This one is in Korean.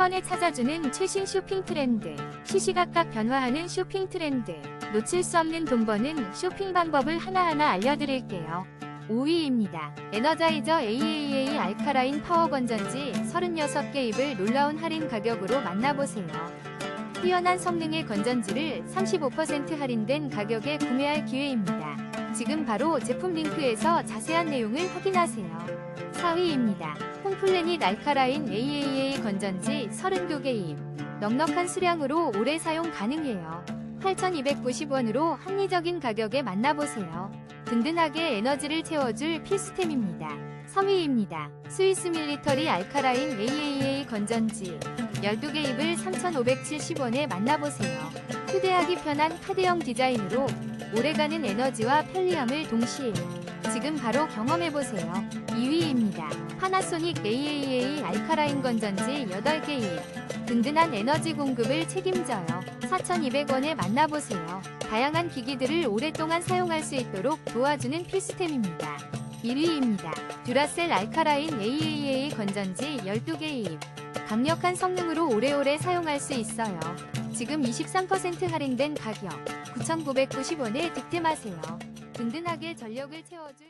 번에 찾아주는 최신 쇼핑 트렌드, 시시각각 변화하는 쇼핑 트렌드, 놓칠 수 없는 돈 버는 쇼핑 방법을 하나하나 알려드릴게요. 5위입니다. 에너자이저 AAA 알카라인 파워 건전지 36개 입을 놀라운 할인 가격으로 만나보세요. 뛰어난 성능의 건전지를 35% 할인된 가격에 구매할 기회입니다. 지금 바로 제품 링크에서 자세한 내용을 확인하세요. 4위입니다. 홈플래닛 알카라인 AAA 건전지 32개 입. 넉넉한 수량으로 오래 사용 가능해요. 8,290원으로 합리적인 가격에 만나보세요. 든든하게 에너지를 채워줄 필수템입니다. 3위입니다. 스위스 밀리터리 알카라인 AAA 건전지 12개 입을 3,570원에 만나보세요. 휴대하기 편한 카드형 디자인으로 오래가는 에너지와 편리함을 동시에 지금 바로 경험해보세요. 2위입니다. 파나소닉 AAA 알카라인 건전지 8개 입. 든든한 에너지 공급을 책임져요. 4,200원에 만나보세요. 다양한 기기들을 오랫동안 사용할 수 있도록 도와주는 필수템입니다. 1위입니다. 듀라셀 알카라인 AAA 건전지 12개 입. 강력한 성능으로 오래오래 사용할 수 있어요. 지금 23% 할인된 가격 9,990원에 득템하세요. 든든하게 전력을 채워줄